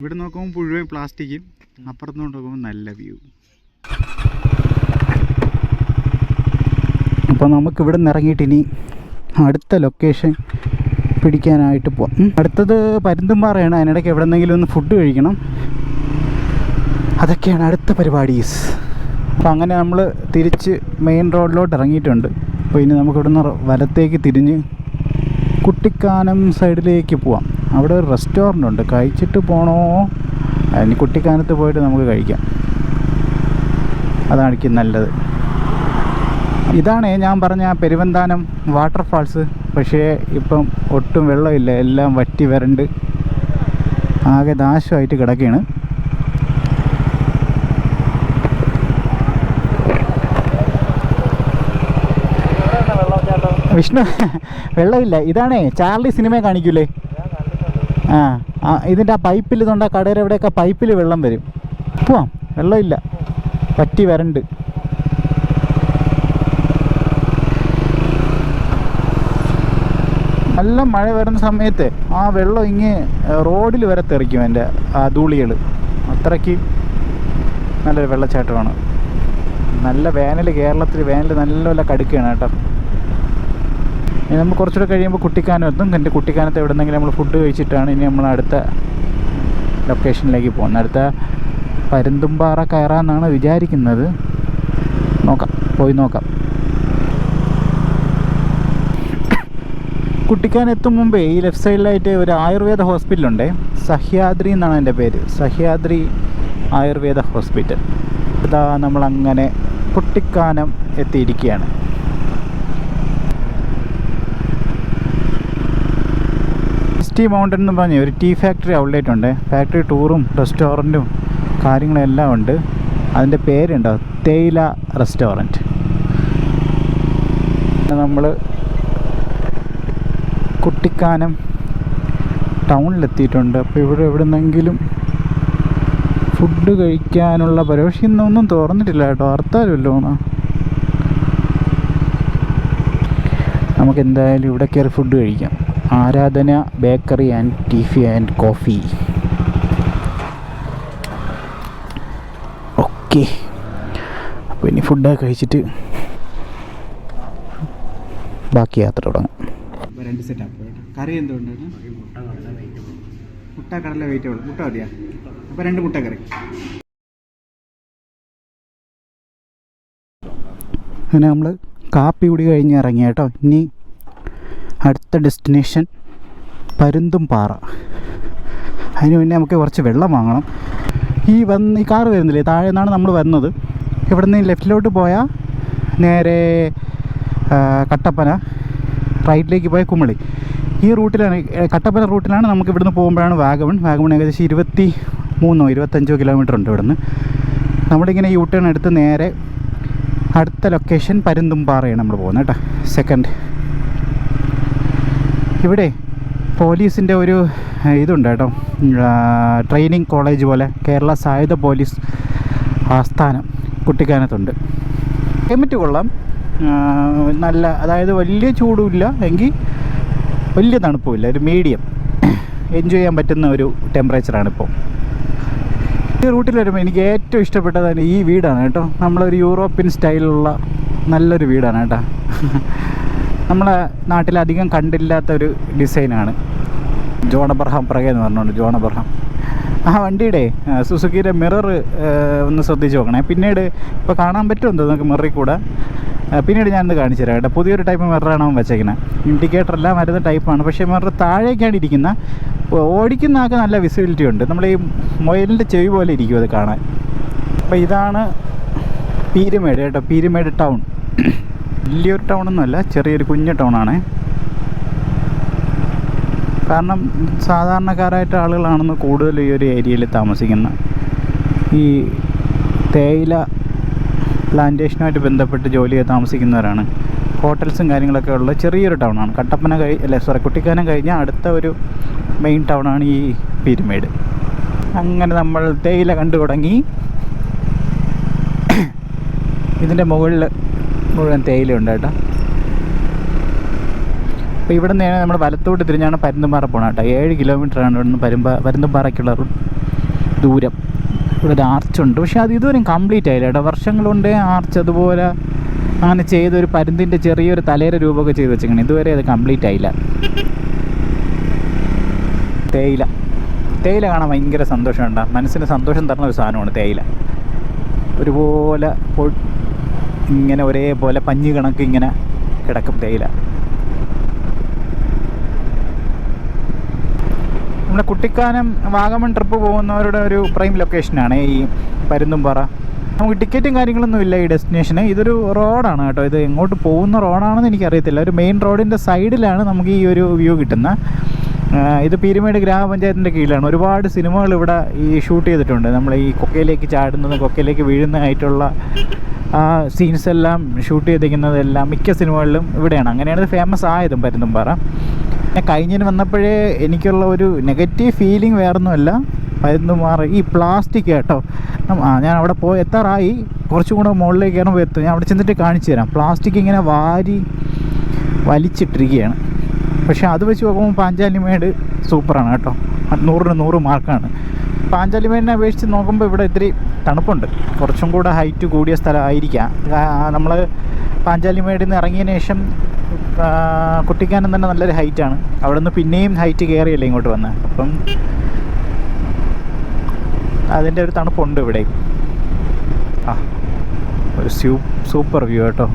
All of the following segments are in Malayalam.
ഇവിടെ നോക്കുമ്പോൾ മുഴുവൻ പ്ലാസ്റ്റിക്കും അപ്പുറത്ത് നോക്കുമ്പോൾ നല്ല വ്യൂ അപ്പോൾ നമുക്ക് ഇവിടെ നിന്ന് ഇറങ്ങിയിട്ട് ഇനി അടുത്ത ലൊക്കേഷൻ പിടിക്കാനായിട്ട് പോവാം. അടുത്തത് പരുന്തുംപാറയാണ്. അതിനിടയ്ക്ക് എവിടെന്നെങ്കിലും ഒന്ന് ഫുഡ് കഴിക്കണം. അതൊക്കെയാണ് അടുത്ത പരിപാടീസ്. അപ്പോൾ അങ്ങനെ നമ്മൾ തിരിച്ച് മെയിൻ റോഡിലോട്ട് ഇറങ്ങിയിട്ടുണ്ട്. അപ്പോൾ ഇനി നമുക്ക് ഇവിടുന്ന് റ- വലത്തേക്ക് തിരിഞ്ഞ് കുട്ടിക്കാനം സൈഡിലേക്ക് പോവാം. അവിടെ ഒരു റെസ്റ്റോറന്റ് ഉണ്ട് കഴിച്ചിട്ട് പോണോ? അതിന് കുട്ടിക്കാനത്ത് പോയിട്ട് നമുക്ക് കഴിക്കാം. അതാണ് എനിക്ക് നല്ലത്. ഇതാണ് ഞാൻ പറഞ്ഞ പെരുവന്താനം വാട്ടർഫാൾസ്. പക്ഷേ ഇപ്പം ഒട്ടും വെള്ളമില്ല. എല്ലാം വറ്റി വരണ്ട്. ആകെ നാശമായിട്ട് കിടക്കുകയാണ് വിഷ്ണു വെള്ളമില്ല. ഇതാണേ ചാർലി സിനിമ കാണിക്കൂലേ? ആ ഇതിന്റെ ആ പൈപ്പിൽ ഇതുണ്ട് കടയിൽ എവിടെയൊക്കെ പൈപ്പിൽ വെള്ളം വരും. പോവാം വെള്ളമില്ല പറ്റി വരണ്ട്. നല്ല മഴ വരുന്ന സമയത്ത് ആ വെള്ളം ഇങ്ങ് റോഡിൽ വരെ തെറിക്കും എന്റെ ആ ധൂളികൾ. അത്രയ്ക്ക് നല്ലൊരു വെള്ളച്ചാട്ടമാണ്. നല്ല വേനൽ കേരളത്തിൽ വേനൽ നല്ല കടുക്കുകയാണ് കേട്ടോ. ഇനി നമ്മൾ കുറച്ചുകൂടെ കഴിയുമ്പോൾ കുട്ടിക്കാനം എത്തും. എന്റെ കുട്ടിക്കാനത്ത് എവിടെന്നെങ്കിലും നമ്മൾ ഫുഡ് കഴിച്ചിട്ടാണ് ഇനി നമ്മൾ അടുത്ത ലൊക്കേഷനിലേക്ക് പോകുന്നത്. അടുത്ത പരുന്തുംപാറ കയറാമെന്നാണ് വിചാരിക്കുന്നത്. നോക്കാം. പോയി നോക്കാം. കുട്ടിക്കാൻ എത്തും മുമ്പേ ഈ ലെഫ്റ്റ് സൈഡിലായിട്ട് ഒരു ആയുർവേദ ഹോസ്പിറ്റലുണ്ട് സഹ്യാദ്രി എന്നാണ് എന്റെ പേര്. സഹ്യാദ്രി ആയുർവേദ ഹോസ്പിറ്റൽ ഇതാ നമ്മളങ്ങനെ കുട്ടിക്കാനം എത്തിയിരിക്കുകയാണ്. മിസ്റ്റി മൗണ്ടൻ എന്ന് പറഞ്ഞ ഒരു ടീ ഫാക്ടറി ഔട്ട്ലെറ്റ് ഉണ്ട്. ഫാക്ടറി ടൂറും റെസ്റ്റോറന്റും കാര്യങ്ങളെല്ലാം ഉണ്ട്. അതിന്റെ പേരുണ്ടോ? തേയില റെസ്റ്റോറന്റ് നമ്മൾ കുട്ടിക്കാനം ടൗണിലെത്തിയിട്ടുണ്ട്. അപ്പോൾ ഇവിടെ എവിടുന്നെങ്കിലും ഫുഡ് കഴിക്കാനുള്ള പരോക്ഷ ഇന്നൊന്നും തുറന്നിട്ടില്ല കേട്ടോ. ഹർത്താലുമല്ലോ നമുക്ക് എന്തായാലും ഇവിടെ കയറി ഫുഡ് കഴിക്കാം. ആരാധന ബേക്കറി ആൻഡ് ടീഫി ആൻഡ് കോഫി. ഓക്കെ. അപ്പോൾ ഇനി ഫുഡൊക്കെ കഴിച്ചിട്ട് ബാക്കി യാത്ര തുടങ്ങാം. രണ്ട് സെറ്റ് ആപ്പ് കറി എന്തുകൊണ്ടാണ് മുട്ട കടല വെജിറ്റബിൾ മുട്ട മതിയാ? അപ്പോൾ രണ്ട് മുട്ട കറി. അങ്ങനെ നമ്മൾ കാപ്പി കൂടി കഴിഞ്ഞ് ഇറങ്ങി കേട്ടോ ഇനി അടുത്ത ഡെസ്റ്റിനേഷൻ പരുന്തും പാറ അതിന് മുന്നേ നമുക്ക് കുറച്ച് വെള്ളം വാങ്ങണം. ഈ വന്ന് ഈ കാറ് വരുന്നില്ലേ താഴെ നിന്നാണ് നമ്മൾ വന്നത്. ഇവിടെ നിന്ന് ലെഫ്റ്റിലോട്ട് പോയാൽ നേരെ കട്ടപ്പന റൈറ്റിലേക്ക് പോയ കുമളി. ഈ റൂട്ടിലാണ് കട്ടപ്പന റൂട്ടിലാണ് നമുക്ക് ഇവിടുന്ന് പോകുമ്പോഴാണ് വാഗമൺ. വാഗമൺ ഏകദേശം ഇരുപത്തി മൂന്നോ ഇരുപത്തഞ്ചോ കിലോമീറ്റർ ഉണ്ട് ഇവിടുന്ന്. നമ്മളിങ്ങനെ യൂ ടേൺ എടുത്ത് നേരെ അടുത്ത ലൊക്കേഷൻ പരുന്തുംപാറയാണ് നമ്മൾ പോകുന്നത് കേട്ടോ. സെക്കൻഡ് ഇവിടെ പോലീസിന്റെ ഒരു ഇതുണ്ട് കേട്ടോ. ട്രെയിനിങ് കോളേജ് പോലെ കേരള സായുധ പോലീസ് ആസ്ഥാനം കുട്ടിക്കാനത്തുണ്ട്. ക്ലൈമറ്റ് കൊള്ളാം. നല്ല അതായത് വലിയ ചൂടുമില്ല എങ്കിൽ വലിയ തണുപ്പുമില്ല ഒരു മീഡിയം എൻജോയ് ചെയ്യാൻ പറ്റുന്ന ഒരു ടെമ്പറേച്ചറാണ് ഇപ്പോൾ ഈ റൂട്ടിൽ വരുമ്പോൾ എനിക്ക് ഏറ്റവും ഇഷ്ടപ്പെട്ടത് ഈ വീടാണ് കേട്ടോ. നമ്മളൊരു യൂറോപ്യൻ സ്റ്റൈലുള്ള നല്ലൊരു വീടാണ് കേട്ടോ. നമ്മളെ നാട്ടിലധികം കണ്ടില്ലാത്ത ഒരു ഡിസൈനാണ്. ജോൺ അബ്രഹാം പ്രക എന്ന് പറഞ്ഞുകൊണ്ട് ജോൺ അബ്രഹാം. ആ വണ്ടിയുടെ സുസുക്കിയുടെ മിറർ ഒന്ന് ശ്രദ്ധിച്ച് നോക്കണേ. പിന്നീട് ഇപ്പോൾ കാണാൻ പറ്റുമെന്ന് നമുക്ക് മിററിൽ കൂടെ? പിന്നീട് ഞാനിത് കാണിച്ചു തരാം കേട്ടോ. പുതിയൊരു ടൈപ്പ് മിററാണ് അവൻ വെച്ചേക്കുന്നത് ഇൻഡിക്കേറ്റർ എല്ലാം വരുന്ന ടൈപ്പാണ്. പക്ഷേ മിറർ താഴേക്കാണ് ഇരിക്കുന്ന. ഓടിക്കുന്ന ആൾക്ക് നല്ല വിസിബിലിറ്റി ഉണ്ട്. നമ്മൾ ഈ മൊയലിന്റെ ചെവി പോലെ ഇരിക്കും അത് കാണാൻ. അപ്പോൾ ഇതാണ് പീരുമേട് കേട്ടോ. പീരുമേട് ടൗൺ. വലിയൊരു ടൗണൊന്നുമല്ല ചെറിയൊരു കുഞ്ഞു ടൗണാണ്. കാരണം സാധാരണക്കാരായിട്ട് ആളുകളാണെന്ന് കൂടുതൽ ഈ ഒരു ഏരിയയിൽ താമസിക്കുന്നത് ഈ തേയില പ്ലാന്റേഷനുമായിട്ട് ബന്ധപ്പെട്ട് ജോലി ചെയ്ത് താമസിക്കുന്നവരാണ്. ഹോട്ടൽസും കാര്യങ്ങളൊക്കെ ഉള്ള ചെറിയൊരു ടൗണാണ്. കട്ടപ്പന കഴി അല്ല സോറി കുട്ടിക്കാനം കഴിഞ്ഞാൽ അടുത്ത ഒരു മെയിൻ ടൗണാണ് ഈ പീരുമേട്. അങ്ങനെ നമ്മൾ തേയില കണ്ടു തുടങ്ങി. ഇതിന്റെ മുകളിൽ മുഴുവൻ തേയിലുണ്ട് കേട്ടോ. അപ്പോൾ ഇവിടെ നിന്ന് നമ്മൾ വലത്തോട്ട് തിരിഞ്ഞാണ് പരുന്തുംപാറ പോകണം കേട്ടോ. ഏഴ് കിലോമീറ്ററാണ് ഇവിടുന്ന് പരുമ്പ പരുന്തുംപാറയ്ക്കുള്ള ദൂരം. ഇവിടെ ഒരു ആർച്ചുണ്ട് പക്ഷേ അത് ഇതുവരെയും കംപ്ലീറ്റ് ആയില്ല കേട്ടോ. വർഷങ്ങൾ കൊണ്ട് ആർച്ച് അതുപോലെ അങ്ങനെ ചെയ്തൊരു പരുന്തിന്റെ ചെറിയൊരു തലേര രൂപമൊക്കെ ചെയ്ത് വെച്ചിരിക്കണം. ഇതുവരെ അത് കംപ്ലീറ്റ് ആയില്ല. തേയില. തേയില കാണാൻ ഭയങ്കര സന്തോഷമുണ്ടാകും മനസ്സിന് സന്തോഷം തരുന്ന ഒരു സാധനമാണ് തേയില. ഒരുപോലെ ഇങ്ങനെ ഒരേപോലെ പഞ്ഞു കണക്ക് ഇങ്ങനെ കിടക്കും തേയില. നമ്മുടെ കുട്ടിക്കാനം വാഗമൺ ട്രിപ്പ് പോകുന്നവരുടെ ഒരു പ്രൈം ലൊക്കേഷനാണ് ഈ പരുന്തുംപാറ. നമുക്ക് ടിക്കറ്റും കാര്യങ്ങളൊന്നും ഇല്ല ഈ ഡെസ്റ്റിനേഷന്. ഇതൊരു റോഡാണ് കേട്ടോ. ഇത് എങ്ങോട്ട് പോകുന്ന റോഡാണെന്ന് എനിക്കറിയത്തില്ല. ഒരു മെയിൻ റോഡിന്റെ സൈഡിലാണ് നമുക്ക് ഈ ഒരു വ്യൂ കിട്ടുന്നത് ഇത് പീരുമേട് ഗ്രാമപഞ്ചായത്തിന്റെ കീഴിലാണ്. ഒരുപാട് സിനിമകൾ ഇവിടെ ഈ ഷൂട്ട് ചെയ്തിട്ടുണ്ട്. നമ്മൾ ഈ കൊക്കയിലേക്ക് ചാടുന്നതും കൊക്കയിലേക്ക് വീഴുന്നതായിട്ടുള്ള ആ സീൻസ് എല്ലാം ഷൂട്ട് ചെയ്തിരിക്കുന്നതെല്ലാം മിക്ക സിനിമകളിലും ഇവിടെയാണ്. അങ്ങനെയാണ് ഇത് ഫേമസ് ആയതും പരുന്തുംപാറ പിന്നെ കഴിഞ്ഞതിന് വന്നപ്പോഴേ എനിക്കുള്ള ഒരു നെഗറ്റീവ് ഫീലിംഗ് വേറൊന്നുമല്ല. പരുന്തുംപാറ ഈ പ്ലാസ്റ്റിക് കേട്ടോ. ആ ഞാൻ അവിടെ പോയി എത്താറായി. കുറച്ചും കൂടെ മുകളിലേക്ക് കയറുമ്പോൾ എത്തും. ഞാൻ അവിടെ ചെന്നിട്ട് കാണിച്ചു തരാം. പ്ലാസ്റ്റിക് ഇങ്ങനെ വാരി വലിച്ചിട്ടിരിക്കുകയാണ്. പക്ഷേ അത് വെച്ച് നോക്കുമ്പോൾ പാഞ്ചാലിമേട് സൂപ്പറാണ് കേട്ടോ. നൂറിന് നൂറ് മാർക്കാണ് പാഞ്ചാലിമേടിനെ അപേക്ഷിച്ച് നോക്കുമ്പോൾ ഇവിടെ ഇത്തിരി തണുപ്പുണ്ട്. കുറച്ചും കൂടെ ഹൈറ്റ് കൂടിയ സ്ഥലമായിരിക്കാം. നമ്മൾ പാഞ്ചാലിമേടിൽ നിന്ന് ഇറങ്ങിയതിന് ശേഷം കുട്ടിക്കാനം തന്നെ നല്ലൊരു ഹൈറ്റാണ് അവിടെ നിന്ന് പിന്നെയും ഹൈറ്റ് കയറിയല്ലേ ഇങ്ങോട്ട് വന്ന്. അപ്പം അതിന്റെ ഒരു തണുപ്പുണ്ട് ഇവിടെ. ആ ഒരു സൂപ്പർ വ്യൂ കേട്ടോ.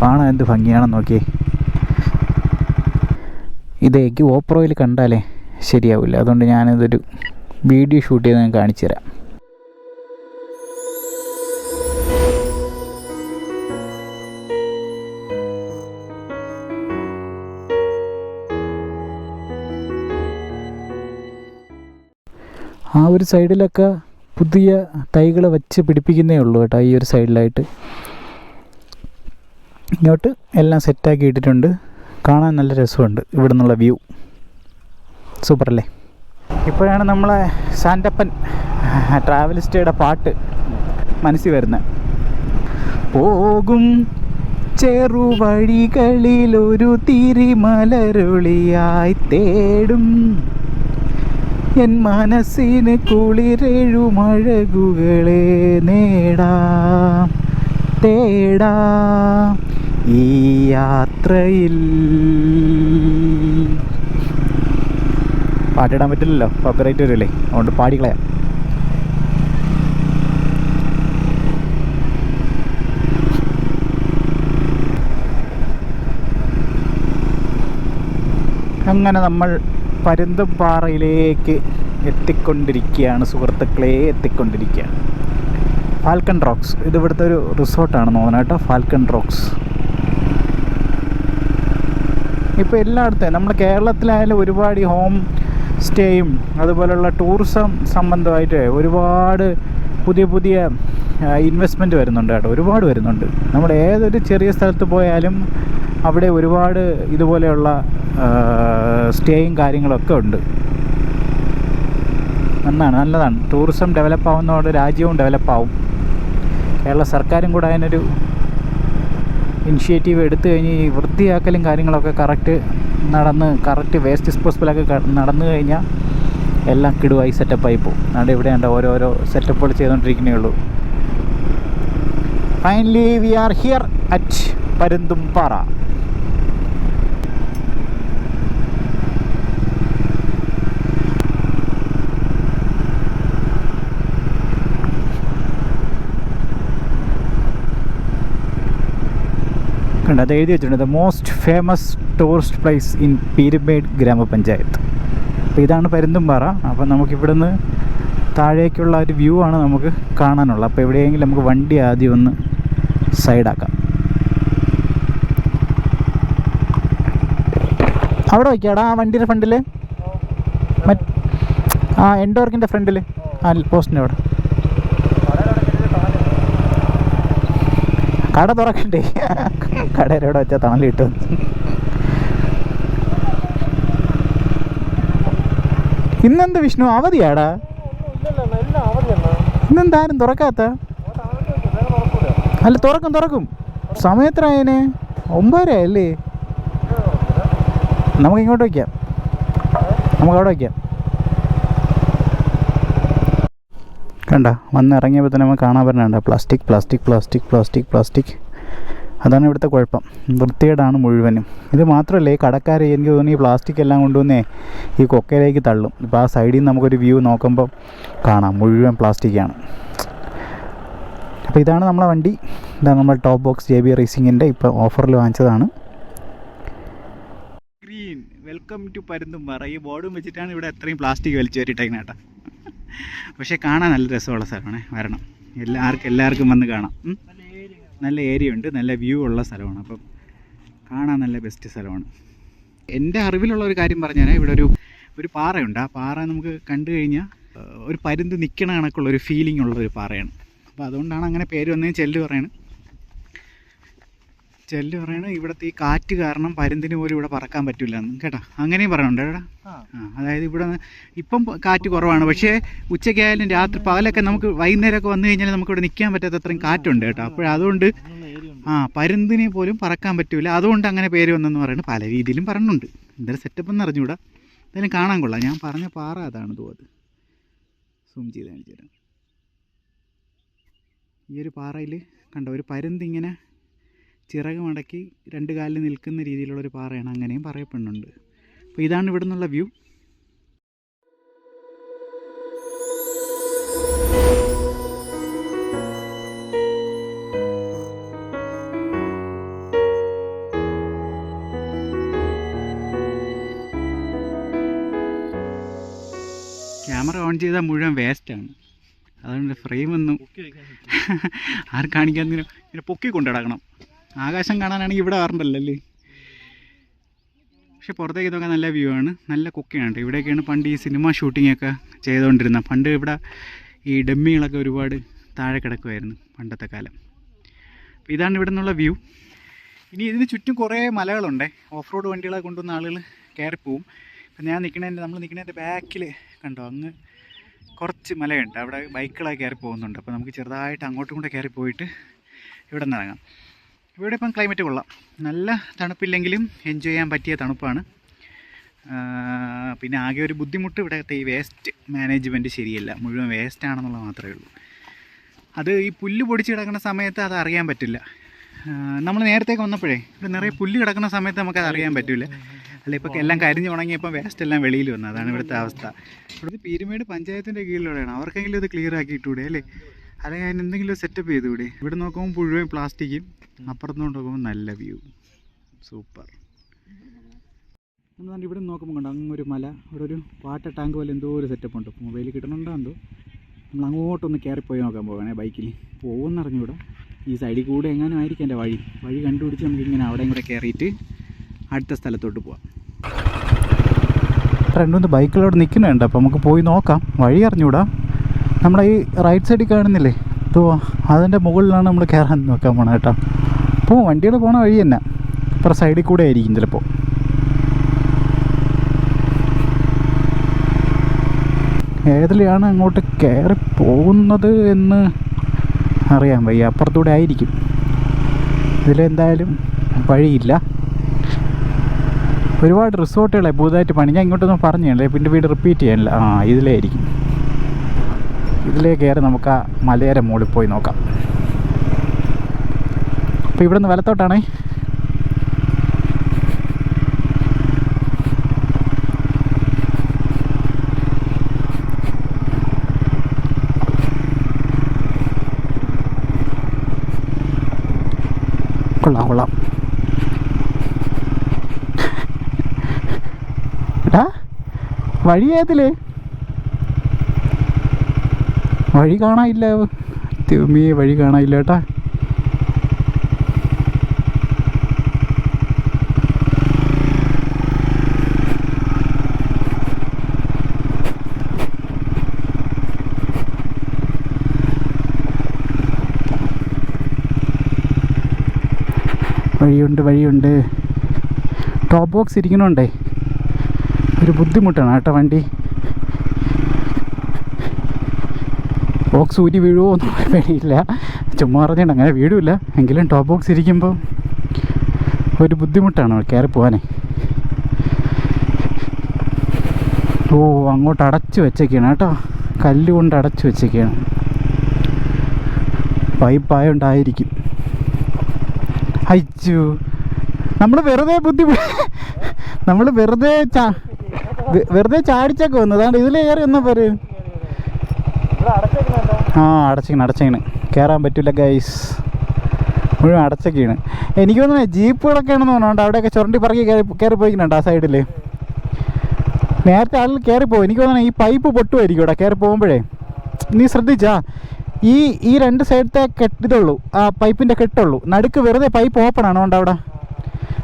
കാണാൻ എന്ത് ഭംഗിയാണെന്ന് നോക്കിയേ. ഇതേക്ക് ഓപ്രോയിൽ കണ്ടാലേ ശരിയാവില്ല. അതുകൊണ്ട് ഞാനിതൊരു വീഡിയോ ഷൂട്ട് ചെയ്ത് ഞാൻ കാണിച്ചു തരാം. ആ ഒരു സൈഡിലൊക്കെ പുതിയ തൈകൾ വച്ച് പിടിപ്പിക്കുന്നേ ഉള്ളൂ കേട്ടോ ഈ ഒരു സൈഡിലായിട്ട്. ഇങ്ങോട്ട് എല്ലാം സെറ്റാക്കി ഇട്ടിട്ടുണ്ട്. കാണാൻ നല്ല രസമുണ്ട്. ഇവിടെ നിന്നുള്ള വ്യൂ. സൂപ്പർ അല്ലേ ഇപ്പോഴാണ് നമ്മളെ സാന്റപ്പൻ ട്രാവലിസ്റ്റയുടെ പാട്ട് മനസ്സിൽ വരുന്നത്. പോകും ചെറുവഴികളിൽ ഒരു തിരിമലരുളിയായി തേടും. എൻ മനസ്സിന് കുളിരെഴുമഴകുകളെ നേടാം. തേടാം. ഈ യാത്രയിൽ. പാട്ടിടാൻ പറ്റില്ലല്ലോ കോപ്പിറൈറ്റ് വരില്ലേ? അതുകൊണ്ട് പാടിക്കളയാം അങ്ങനെ നമ്മൾ പരുന്തുംപാറയിലേക്ക് എത്തിക്കൊണ്ടിരിക്കുകയാണ്. സുഹൃത്തുക്കളെ എത്തിക്കൊണ്ടിരിക്കുകയാണ്. ഫാൽക്കൺ റോക്സ് ഇത് ഇവിടുത്തെ ഒരു റിസോർട്ടാണ് തോന്നുന്നു കേട്ടോ ഫാൽക്കൺ റോക്സ് ഇപ്പോൾ എല്ലായിടത്തും നമ്മുടെ കേരളത്തിലായാലും ഒരുപാട് ഈ ഹോം സ്റ്റേയും അതുപോലെയുള്ള ടൂറിസം സംബന്ധമായിട്ട് ഒരുപാട് പുതിയ പുതിയ ഇൻവെസ്റ്റ്മെന്റ് വരുന്നുണ്ട് കേട്ടോ. ഒരുപാട് വരുന്നുണ്ട്. നമ്മൾ ഏതൊരു ചെറിയ സ്ഥലത്ത് പോയാലും അവിടെ ഒരുപാട് ഇതുപോലെയുള്ള സ്റ്റേയും കാര്യങ്ങളൊക്കെ ഉണ്ട്. നന്നാണ് നല്ലതാണ്. ടൂറിസം ഡെവലപ്പ് ആവുന്നതോടെ രാജ്യവും ഡെവലപ്പാവും കേരള സർക്കാരും കൂടെ അതിനൊരു ഇനിഷ്യേറ്റീവ് എടുത്തു കഴിഞ്ഞ് ഈ വൃത്തിയാക്കലും കാര്യങ്ങളൊക്കെ കറക്റ്റ് നടന്ന് കറക്റ്റ് വേസ്റ്റ് ഡിസ്പോസിബിളൊക്കെ നടന്നു കഴിഞ്ഞാൽ എല്ലാം കിടുവായി സെറ്റപ്പായി പോകും. അതുകൊണ്ട് ഇവിടെ ഉണ്ട് ഓരോരോ സെറ്റപ്പുകൾ ചെയ്തുകൊണ്ടിരിക്കുന്നേ ഉള്ളൂ. Finally we are here at Parunthumpara കണ്ടോ അത് എഴുതി വെച്ചിട്ടുണ്ട് the most famous tourist place in Peermade ഗ്രാമപഞ്ചായത്ത് അപ്പോൾ ഇതാണ് പരുന്തുംപാറ അപ്പോൾ നമുക്കിവിടുന്ന് താഴേക്കുള്ള ഒരു വ്യൂ ആണ് നമുക്ക് കാണാനുള്ളത്. അപ്പോൾ എവിടെയെങ്കിലും നമുക്ക് വണ്ടി ആദ്യം ഒന്ന് സൈഡാക്കാം. അവിടെ വയ്ക്കാടാ ആ വണ്ടിയുടെ ഫ്രണ്ടിൽ മറ്റ് ആ എൻഡോർക്കിന്റെ ഫ്രണ്ടിൽ ആ പോസ്റ്റിന്റെ അവിടെ. കട തുറക്കണ്ടേ? കടയിലൂടെ വെച്ചാൽ തണൽ കിട്ടും. ഇന്നെന്ത് വിഷ്ണു? അവധിയാടാ? ഇന്നെന്താരും തുറക്കാത്ത? അല്ല തുറക്കും തുറക്കും. സമയത്രയനെ? ഒമ്പതര അല്ലേ നമുക്ക് ഇങ്ങോട്ട് വയ്ക്കാം. നമുക്ക് അവിടെ വയ്ക്കാം. കണ്ട വന്ന് ഇറങ്ങിയപ്പോൾ തന്നെ നമുക്ക് കാണാൻ പറ്റുന്നുണ്ട് plastic plastic plastic plastic plastic അതാണ് ഇവിടുത്തെ കുഴപ്പം. വൃത്തികേടാണ് മുഴുവനും. ഇത് മാത്രമല്ല ഈ കടക്കാർ എനിക്ക് തോന്നി പ്ലാസ്റ്റിക് എല്ലാം കൊണ്ടുവന്നേ ഈ കൊക്കയിലേക്ക് തള്ളും. ഇപ്പോൾ ആ സൈഡിൽ നിന്ന് നമുക്കൊരു വ്യൂ നോക്കുമ്പോൾ കാണാം. മുഴുവൻ പ്ലാസ്റ്റിക്കാണ് അപ്പോൾ ഇതാണ് നമ്മളെ വണ്ടി. ഇതാണ് നമ്മൾ ടോപ്പ് ബോക്സ് ജെ ബി റേസിങ്ങിന്റെ ഇപ്പോൾ ഓഫറിൽ വാങ്ങിച്ചതാണ്. വെൽക്കം ടു പരുന്തുംപാറ ഈ ബോർഡും വെച്ചിട്ടാണ് ഇവിടെ അത്രയും പ്ലാസ്റ്റിക് വലിച്ചു കയറ്റിട്ടേക്കുന്ന കേട്ടോ. പക്ഷേ കാണാൻ നല്ല രസമുള്ള സ്ഥലമാണ്. വരണം. എല്ലാവർക്കും എല്ലാവർക്കും വന്ന് കാണാം. നല്ല ഏരിയ ഉണ്ട്. നല്ല വ്യൂ ഉള്ള സ്ഥലമാണ്. അപ്പം കാണാൻ നല്ല ബെസ്റ്റ് സ്ഥലമാണ്. എന്റെ അറിവിലുള്ള ഒരു കാര്യം പറഞ്ഞാൽ ഇവിടെ ഒരു ഒരു പാറയുണ്ട്. ആ പാറ നമുക്ക് കണ്ടു കഴിഞ്ഞാൽ ഒരു പരുന്ത് നിൽക്കണ കണക്കുള്ള ഒരു ഫീലിംഗ് ഉള്ള ഒരു പാറയാണ്. അപ്പോൾ അതുകൊണ്ടാണ് അങ്ങനെ പേര് വന്നതെന്ന് ചെല്ലു പറയണത് ചെല്ല് പറയണ ഇവിടുത്തെ ഈ കാറ്റ് കാരണം പരുന്തിന് പോലും ഇവിടെ പറക്കാൻ പറ്റില്ല എന്ന് കേട്ടോ? അങ്ങനെയും പറയണുണ്ട് കേട്ടോ. ആ. അതായത് ഇവിടെ ഇപ്പം കാറ്റ് കുറവാണ്. പക്ഷേ ഉച്ചയ്ക്കായാലും രാത്രി പകലൊക്കെ നമുക്ക് വൈകുന്നേരമൊക്കെ വന്നു കഴിഞ്ഞാൽ നമുക്ക് ഇവിടെ നിൽക്കാൻ പറ്റാത്ത അത്രയും കാറ്റുണ്ട് കേട്ടോ. അപ്പോൾ അതുകൊണ്ട് ആ പരുന്തിനെ പോലും പറക്കാൻ പറ്റൂല. അതുകൊണ്ട് അങ്ങനെ പേര് വന്നെന്ന് പറയുന്നത് പല രീതിയിലും പറയുന്നുണ്ട് എന്തായാലും സെറ്റപ്പ് എന്ന് അറിഞ്ഞുകൂടാ. എന്തായാലും കാണാൻ കൊള്ളാം. ഞാൻ പറഞ്ഞ പാറ അതാണ് തോത് സൂം ചെയ്ത് കാണിച്ചു തരാം. ഈ ഒരു പാറയിൽ കണ്ട? ഒരു പരുന്ത് ഇങ്ങനെ ചിറക് മടക്കി രണ്ട് കാലിൽ നിൽക്കുന്ന രീതിയിലുള്ള ഒരു പാറയാണ് അങ്ങനെയും പറയപ്പെടുന്നുണ്ട്. അപ്പോൾ ഇതാണ് ഇവിടെ നിന്നുള്ള വ്യൂ. ക്യാമറ ഓൺ ചെയ്താൽ മുഴുവൻ വേസ്റ്റാണ്. അതുകൊണ്ട് ഫ്രെയിമൊന്നും ആർക്കാണിക്കാൻ കാണിക്കാൻ ഇങ്ങനെ ഇങ്ങനെ പൊക്കി കൊണ്ടിടക്കണം ആകാശം കാണാനാണെങ്കിൽ ഇവിടെ വരണ്ടല്ലോ അല്ലേ? പക്ഷെ പുറത്തേക്ക് നോക്കാൻ നല്ല വ്യൂ ആണ്. നല്ല കൊക്കയാണ് ഇവിടെയൊക്കെയാണ് പണ്ട് ഈ സിനിമ ഷൂട്ടിങ്ങൊക്കെ ചെയ്തുകൊണ്ടിരുന്നത്. പണ്ട് ഇവിടെ ഈ ഡമ്മികളൊക്കെ ഒരുപാട് താഴെ കിടക്കുമായിരുന്നു പണ്ടത്തെ കാലം. അപ്പോൾ ഇതാണ് ഇവിടെ നിന്നുള്ള വ്യൂ ഇനി ഇതിന് ചുറ്റും കുറേ മലകളുണ്ടേ. ഓഫ് റോഡ് വണ്ടികളെ കൊണ്ടുവന്ന ആളുകൾ കയറിപ്പോവും ഇപ്പം ഞാൻ നിൽക്കണതിന്റെ നമ്മൾ നിൽക്കണതിന്റെ ബാക്കിൽ കണ്ടോ അങ്ങ് കുറച്ച് മലയുണ്ട്. അവിടെ ബൈക്കുകളൊക്കെ കയറി പോകുന്നുണ്ട്. അപ്പോൾ നമുക്ക് ചെറുതായിട്ട് അങ്ങോട്ടും കൂടെ കയറി പോയിട്ട് ഇവിടെ നിന്ന് ഇറങ്ങാം. ഇവിടെ ഇപ്പം ക്ലൈമറ്റ് കൊള്ളാം. നല്ല തണുപ്പില്ലെങ്കിലും എൻജോയ് ചെയ്യാൻ പറ്റിയ തണുപ്പാണ്. പിന്നെ ആകെ ഒരു ബുദ്ധിമുട്ട് ഇവിടുത്തെ ഈ വേസ്റ്റ് മാനേജ്മെന്റ് ശരിയല്ല. മുഴുവൻ വേസ്റ്റ് ആണെന്നുള്ളത് മാത്രമേ ഉള്ളൂ. അത് ഈ പുല്ല് പൊടിച്ച് കിടക്കുന്ന സമയത്ത് അത് അറിയാൻ പറ്റില്ല. നമ്മൾ നേരത്തേക്ക് വന്നപ്പോഴേ ഇവിടെ നിറയെ പുല്ല് കിടക്കുന്ന സമയത്ത് നമുക്കത് അറിയാൻ പറ്റില്ല അല്ല ഇപ്പോൾ എല്ലാം കരിഞ്ഞ് ഉണങ്ങിയപ്പോൾ വേസ്റ്റ് എല്ലാം വെളിയിൽ വന്നു. അതാണ് ഇവിടുത്തെ അവസ്ഥ. ഇവിടുത്തെ പീരുമേട് പഞ്ചായത്തിന്റെ കീഴിലൂടെയാണ് അവർക്കെങ്കിലും ഇത് ക്ലിയർ ആക്കിയിട്ടൂടെ അല്ലേ? അല്ലെങ്കിൽ അതിന് എന്തെങ്കിലും സെറ്റപ്പ് ചെയ്തുകൂടെ? ഇവിടെ നോക്കുമ്പോൾ മുഴുവൻ പ്ലാസ്റ്റിക്കും അപ്പുറത്തുനിന്ന് നോക്കുമ്പോൾ നല്ല വ്യൂ സൂപ്പർ എന്നാൽ ഇവിടെ നോക്കുമ്പോൾ കണ്ടോ അങ്ങ് ഒരു മല ഇവിടെ ഒരു വാട്ടർ ടാങ്ക് പോലെ എന്തോ ഒരു സെറ്റപ്പ് ഉണ്ട്. മൊബൈലിൽ കിട്ടണുണ്ടോ എന്തോ? നമ്മൾ അങ്ങോട്ടൊന്ന് കയറിപ്പോയി നോക്കാൻ പോകണേ ബൈക്കിൽ പോകുന്നറിഞ്ഞൂടെ. ഈ സൈഡിൽ കൂടെ എങ്ങാനും ആയിരിക്കും എന്റെ വഴി. വഴി കണ്ടുപിടിച്ച് നമുക്കിങ്ങനെ അവിടെയും കൂടെ കയറിയിട്ട് അടുത്ത സ്ഥലത്തോട്ട് പോവാം. രണ്ടുമൂന്ന് ബൈക്കിലവിടെ നിൽക്കുന്നുണ്ട്. അപ്പോൾ നമുക്ക് പോയി നോക്കാം. വഴി അറിഞ്ഞൂടാ. നമ്മുടെ ഈ റൈറ്റ് സൈഡിൽ കാണുന്നില്ലേ? തോ അതിന്റെ മുകളിലാണ് നമ്മൾ കയറാൻ നോക്കാൻ പോണത് കേട്ടോ. അപ്പോൾ വണ്ടികൾ പോണ വഴി തന്നെ. അപ്പുറം സൈഡിൽ കൂടെ ആയിരിക്കും ചിലപ്പോൾ ഏതിലെയാണ് അങ്ങോട്ട് കയറി പോകുന്നത് എന്ന് അറിയാൻ വയ്യ. അപ്പുറത്തൂടെ ആയിരിക്കും. ഇതിലെന്തായാലും വഴിയില്ല. ഒരുപാട് റിസോർട്ടുകളെ. പുതുതായിട്ട് പണി. ഞാൻ ഇങ്ങോട്ടൊന്നും പറഞ്ഞു തന്നെ പിന്നെ വീട് റിപ്പീറ്റ് ചെയ്യാനില്ല. ആ ഇതിലേ ആയിരിക്കും ഇതിലേ കയറി നമുക്ക് ആ മലയുടെ മുകളിൽ പോയി നോക്കാം. അപ്പോൾ ഇവിടെ നിന്ന് വലത്തോട്ടാണേ. കൊള്ളാം കൊള്ളാം. എടാ വഴി ഏതിലേ? വഴി കാണാനില്ല. തിരുമ്മി വഴി കാണാനില്ല കേട്ടാ. വഴിയുണ്ട് വഴിയുണ്ട്. ടോപ്പ് ബോക്സ് ഇരിക്കണോണ്ടേ. ഒരു ബുദ്ധിമുട്ടാണ് കേട്ടോ വണ്ടി. ബോക്സ് ഊരി വീഴുമോ ഒന്നും പേടിയില്ല. ചുമ്മാ പറഞ്ഞിട്ട് അങ്ങനെ വീഴുമില്ല എങ്കിലും ടോപ്പ് ബോക്സ് ഇരിക്കുമ്പോൾ ഒരു ബുദ്ധിമുട്ടാണ് കയറി പോകാനേ ഓ അങ്ങോട്ട് അടച്ചു വെച്ചേക്കാണ് കേട്ടോ. കല്ല് കൊണ്ട് അടച്ചു വെച്ചേക്കാണ്. പൈപ്പായോണ്ടായിരിക്കും അയച്ചു നമ്മൾ വെറുതെ ബുദ്ധിമുട്ട് നമ്മൾ വെറുതെ വെറുതെ ചാടിച്ചൊക്കെ വന്നു. അതാണ്ട് കയറി എന്നാ പറയും ആ അടച്ചിങ്ങനെ അടച്ചിങ്ങനെ കയറാൻ പറ്റില്ല ഗൈസ് മുഴുവൻ അടച്ചൊക്കെയാണ്. എനിക്ക് തോന്നുന്നത് ജീപ്പുകളൊക്കെ ആണെന്ന് തോന്നുന്നുണ്ട്. അവിടെയൊക്കെ ചുരണ്ടി പറക്കി കയറി കയറി പോയിക്കുന്നുണ്ട് ആ സൈഡിൽ നേരത്തെ ആളിൽ കയറിപ്പോകും എനിക്ക് തോന്നുന്നത് ഈ പൈപ്പ് പൊട്ടുമായിരിക്കും ഇവിടെ കയറി പോകുമ്പോഴേ. നീ ശ്രദ്ധിച്ചാ. ഈ ഈ രണ്ട് സൈഡത്തെ കെട്ടിതുള്ളൂ ആ പൈപ്പിന്റെ കെട്ടുള്ളൂ. നടുക്ക് വെറുതെ പൈപ്പ് ഓപ്പൺ ആണ് ഉണ്ട് അവിടെ.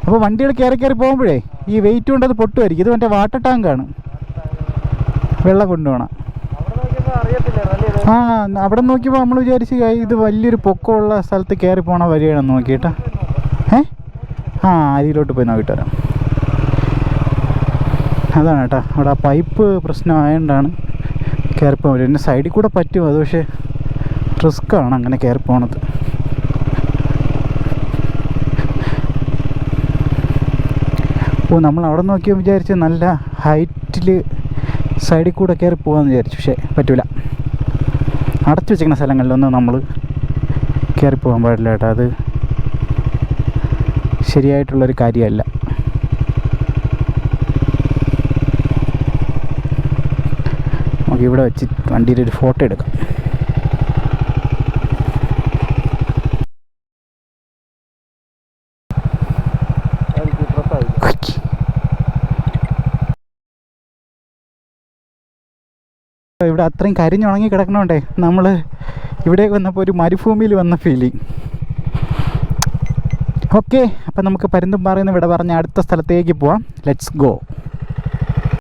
അപ്പോൾ വണ്ടികൾ കയറി കയറി പോകുമ്പോഴേ ഈ വെയിറ്റ് കൊണ്ട് അത് പൊട്ടുമായിരിക്കും. ഇത് മറ്റേ വാട്ടർ ടാങ്കാണ് വെള്ളം കൊണ്ടുപോകണം. ആ അവിടെ നോക്കിയപ്പോൾ നമ്മൾ വിചാരിച്ച് "ആ, ഇത് വലിയൊരു പൊക്കമുള്ള സ്ഥലത്ത് കയറി പോണ വരികയാണ് നോക്കിയിട്ടാ. ഏ? ആ അരിയിലോട്ട് പോയി നോക്കിയിട്ട് വരാം. അതാണ് കേട്ടോ അവിടെ ആ പൈപ്പ് പ്രശ്നമായതുകൊണ്ടാണ് കയറിപ്പോകാൻ പറ്റും പിന്നെ സൈഡിൽ കൂടെ പറ്റും അത് പക്ഷേ റിസ്ക്കാണ് അങ്ങനെ കയറി പോണത്. ഓ നമ്മൾ അവിടെ നോക്കിയാൽ വിചാരിച്ച് നല്ല ഹൈറ്റിൽ സൈഡിൽ കൂടെ കയറി പോകാമെന്ന് വിചാരിച്ചു പക്ഷേ പറ്റൂല. അടച്ചു വെച്ചിരിക്കുന്ന സ്ഥലങ്ങളിലൊന്നും നമ്മൾ കയറി പോകാൻ പാടില്ല കേട്ടോ അത് ശരിയായിട്ടുള്ളൊരു കാര്യമല്ല. നമുക്ക് ഇവിടെ വെച്ച് വണ്ടിയിലൊരു ഫോട്ടോ എടുക്കാം. ഇവിടെ അത്രയും കരിഞ്ഞുണങ്ങി കിടക്കണോണ്ടേ നമ്മൾ ഇവിടേക്ക് വന്നപ്പോൾ ഒരു മരുഭൂമിയിൽ വന്ന ഫീലിംഗ് ഓക്കെ അപ്പം നമുക്ക് പരുന്തും പറയുന്ന ഇവിടെ പറഞ്ഞ അടുത്ത സ്ഥലത്തേക്ക് പോവാം. Let's go